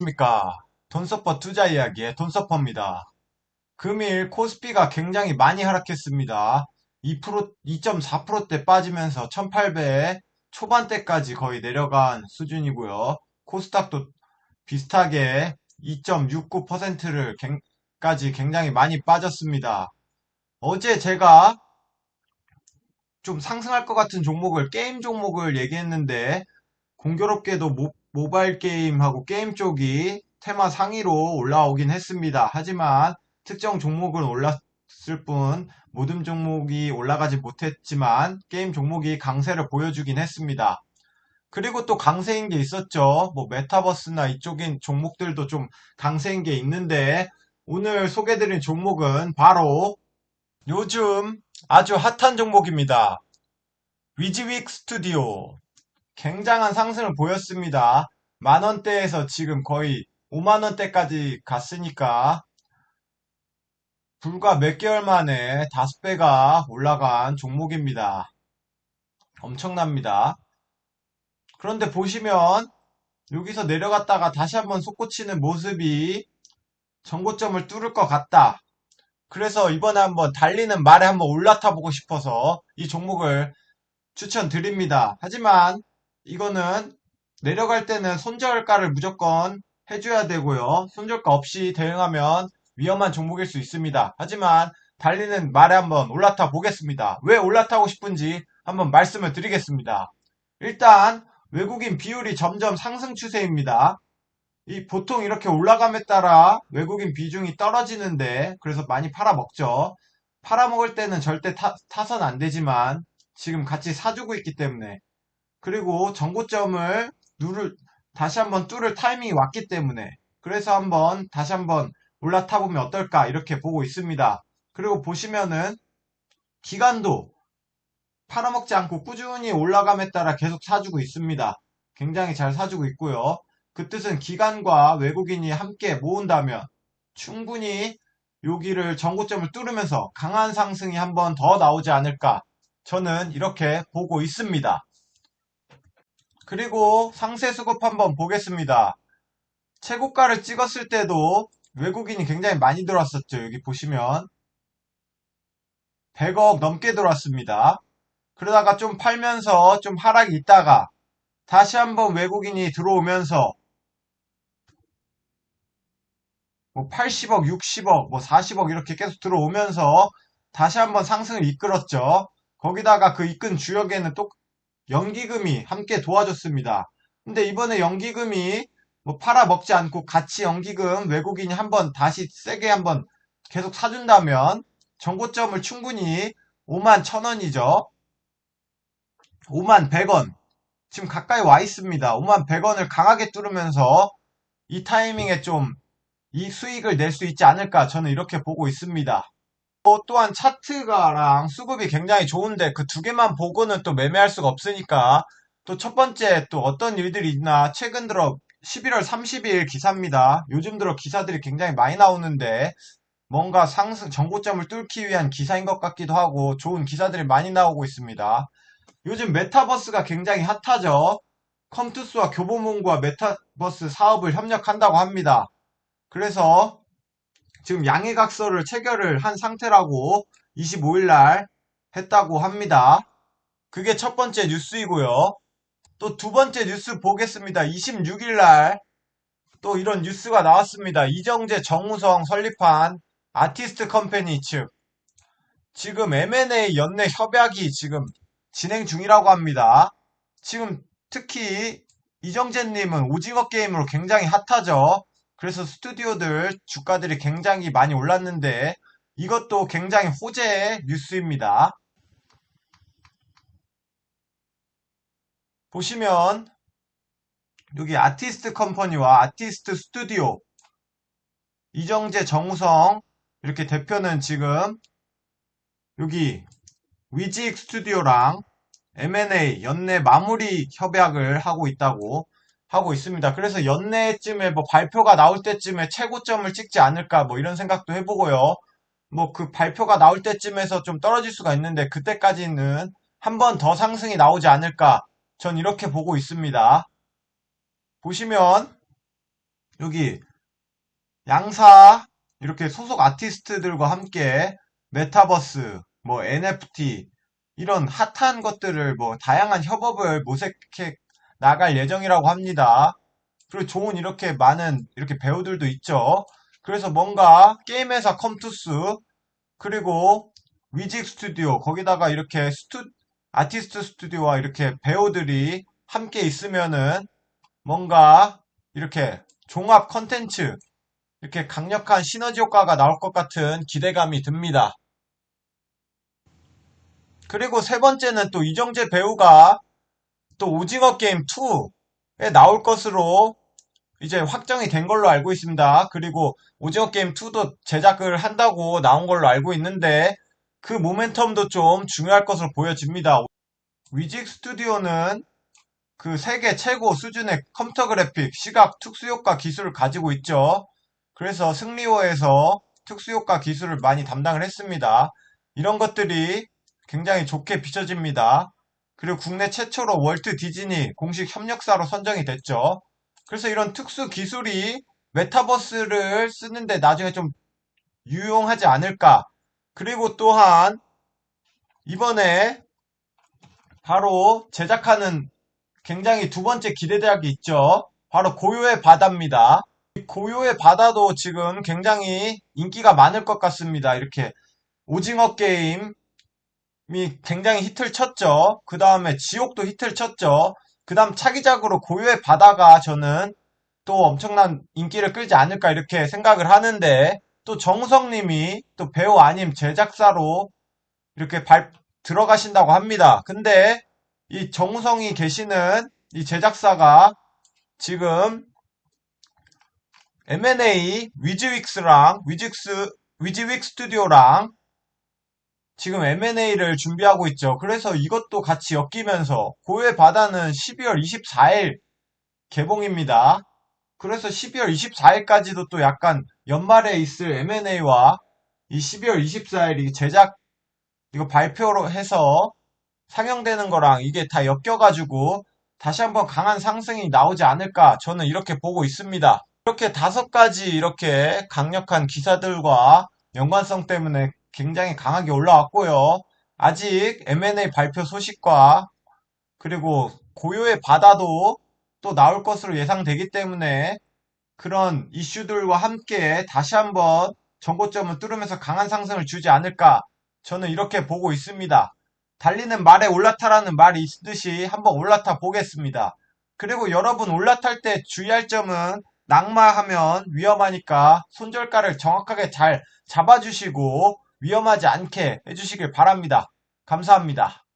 안녕하십니까. 돈서퍼 투자 이야기의 돈서퍼입니다. 금일 코스피가 굉장히 많이 하락했습니다. 2%, 2.4%대 빠지면서 1800 초반대까지 거의 내려간 수준이고요. 코스닥도 비슷하게 2.69%를 까지 굉장히 많이 빠졌습니다. 어제 제가 좀 상승할 것 같은 종목을 게임 종목을 얘기했는데 공교롭게도 모, 모바일 게임하고 게임 쪽이 테마 상위로 올라오긴 했습니다. 하지만 특정 종목은 올랐을 뿐 모든 종목이 올라가지 못했지만 게임 종목이 강세를 보여주긴 했습니다. 그리고 또 강세인 게 있었죠. 뭐 메타버스나 이쪽인 종목들도 좀 강세인 게 있는데 오늘 소개드린 종목은 바로 요즘 아주 핫한 종목입니다. 위즈윅 스튜디오. 굉장한 상승을 보였습니다. 만원대에서 지금 거의 5만원대까지 갔으니까 불과 몇 개월 만에 5배가 올라간 종목입니다. 엄청납니다. 그런데 보시면 여기서 내려갔다가 다시 한번 솟구치는 모습이 정고점을 뚫을 것 같다. 그래서 이번에 한번 달리는 말에 한번 올라타 보고 싶어서 이 종목을 추천드립니다. 하지만 이거는 내려갈 때는 손절가를 무조건 해줘야 되고요. 손절가 없이 대응하면 위험한 종목일 수 있습니다. 하지만 달리는 말에 한번 올라타 보겠습니다. 왜 올라타고 싶은지 한번 말씀을 드리겠습니다. 일단 외국인 비율이 점점 상승 추세입니다. 이 보통 이렇게 올라감에 따라 외국인 비중이 떨어지는데 그래서 많이 팔아먹죠. 팔아먹을 때는 절대 타, 타선 안 되지만 지금 같이 사주고 있기 때문에 그리고 정고점을 누를 다시 한번 뚫을 타이밍이 왔기 때문에 그래서 한번 다시 한번 올라타 보면 어떨까 이렇게 보고 있습니다. 그리고 보시면은 기간도 팔아먹지 않고 꾸준히 올라감에 따라 계속 사주고 있습니다. 굉장히 잘 사주고 있고요. 그 뜻은 기관과 외국인이 함께 모은다면 충분히 여기를 전고점을 뚫으면서 강한 상승이 한번 더 나오지 않을까 저는 이렇게 보고 있습니다. 그리고 상세 수급 한번 보겠습니다. 최고가를 찍었을 때도 외국인이 굉장히 많이 들어왔었죠. 여기 보시면 100억 넘게 들어왔습니다. 그러다가 좀 팔면서 좀 하락이 있다가 다시 한번 외국인이 들어오면서 뭐 80억, 60억, 뭐 40억 이렇게 계속 들어오면서 다시 한번 상승을 이끌었죠. 거기다가 그 이끈 주역에는 또 연기금이 함께 도와줬습니다. 근데 이번에 연기금이 뭐 팔아먹지 않고 같이 연기금 외국인이 한번 다시 세게 한번 계속 사준다면 정고점을 충분히 5만 1000원이죠. 5만 100원. 지금 가까이 와 있습니다. 5만 100원을 강하게 뚫으면서 이 타이밍에 좀 이 수익을 낼 수 있지 않을까 저는 이렇게 보고 있습니다. 또 또한 차트가랑 수급이 굉장히 좋은데 그 두 개만 보고는 또 매매할 수가 없으니까 또 첫 번째 또 어떤 일들이 있나 최근 들어 11월 30일 기사입니다. 요즘 들어 기사들이 굉장히 많이 나오는데 뭔가 상승 정고점을 뚫기 위한 기사인 것 같기도 하고 좋은 기사들이 많이 나오고 있습니다. 요즘 메타버스가 굉장히 핫하죠. 컴투스와 교보문과 메타버스 사업을 협력한다고 합니다. 그래서 지금 양해각서를 체결을 한 상태라고 25일날 했다고 합니다. 그게 첫 번째 뉴스이고요. 또 두 번째 뉴스 보겠습니다. 26일날 또 이런 뉴스가 나왔습니다. 이정재, 정우성 설립한 아티스트 컴퍼니 측 지금 M&A 연내 협약이 지금 진행 중이라고 합니다. 지금 특히 이정재님은 오징어 게임으로 굉장히 핫하죠. 그래서 스튜디오들 주가들이 굉장히 많이 올랐는데 이것도 굉장히 호재의 뉴스입니다. 보시면 여기 아티스트 컴퍼니와 아티스트 스튜디오 이정재 정우성 이렇게 대표는 지금 여기 위직 스튜디오랑 M&A 연내 마무리 협약을 하고 있다고 하고 있습니다. 그래서 연내쯤에 뭐 발표가 나올 때쯤에 최고점을 찍지 않을까 뭐 이런 생각도 해보고요. 뭐 그 발표가 나올 때쯤에서 좀 떨어질 수가 있는데 그때까지는 한 번 더 상승이 나오지 않을까 전 이렇게 보고 있습니다. 보시면 여기 양사 이렇게 소속 아티스트들과 함께 메타버스, 뭐 NFT 이런 핫한 것들을 뭐 다양한 협업을 모색해 나갈 예정이라고 합니다. 그리고 좋은 이렇게 많은 이렇게 배우들도 있죠. 그래서 뭔가 게임 회사 컴투스 그리고 위직 스튜디오 거기다가 이렇게 스튜 아티스트 스튜디오와 이렇게 배우들이 함께 있으면은 뭔가 이렇게 종합 컨텐츠 이렇게 강력한 시너지 효과가 나올 것 같은 기대감이 듭니다. 그리고 세 번째는 또 이정재 배우가 또 오징어 게임 2에 나올 것으로 이제 확정이 된 걸로 알고 있습니다. 그리고 오징어 게임 2도 제작을 한다고 나온 걸로 알고 있는데 그 모멘텀도 좀 중요할 것으로 보여집니다. 위직 스튜디오는 그 세계 최고 수준의 컴퓨터 그래픽, 시각, 특수효과 기술을 가지고 있죠. 그래서 승리호에서 특수효과 기술을 많이 담당을 했습니다. 이런 것들이 굉장히 좋게 비춰집니다. 그리고 국내 최초로 월트 디즈니 공식 협력사로 선정이 됐죠. 그래서 이런 특수 기술이 메타버스를 쓰는데 나중에 좀 유용하지 않을까. 그리고 또한 이번에 바로 제작하는 굉장히 두 번째 기대작이 있죠. 바로 고요의 바다입니다. 이 고요의 바다도 지금 굉장히 인기가 많을 것 같습니다. 이렇게 오징어 게임이 굉장히 히트를 쳤죠. 그 다음에 지옥도 히트를 쳤죠. 그 다음 차기작으로 고요의 바다가 저는 또 엄청난 인기를 끌지 않을까 이렇게 생각을 하는데 또 정우성님이 또 배우 아님 제작사로 이렇게 발, 들어가신다고 합니다. 근데 이 정우성이 계시는 이 제작사가 지금 M&A 위즈윅스랑 위직스 위즈윅 스튜디오랑 지금 M&A를 준비하고 있죠. 그래서 이것도 같이 엮이면서 고요의 바다는 12월 24일 개봉입니다. 그래서 12월 24일까지도 또 약간 연말에 있을 M&A와 이 12월 24일 이 제작 이거 발표로 해서 상영되는 거랑 이게 다 엮여가지고 다시 한번 강한 상승이 나오지 않을까 저는 이렇게 보고 있습니다. 이렇게 다섯 가지 이렇게 강력한 기사들과 연관성 때문에 굉장히 강하게 올라왔고요. 아직 M&A 발표 소식과 그리고 고요의 바다도 또 나올 것으로 예상되기 때문에 그런 이슈들과 함께 다시 한번 전고점을 뚫으면서 강한 상승을 주지 않을까 저는 이렇게 보고 있습니다. 달리는 말에 올라타라는 말이 있듯이 한번 올라타 보겠습니다. 그리고 여러분 올라탈 때 주의할 점은 낙마하면 위험하니까 손절가를 정확하게 잘 잡아주시고 위험하지 않게 해주시길 바랍니다. 감사합니다.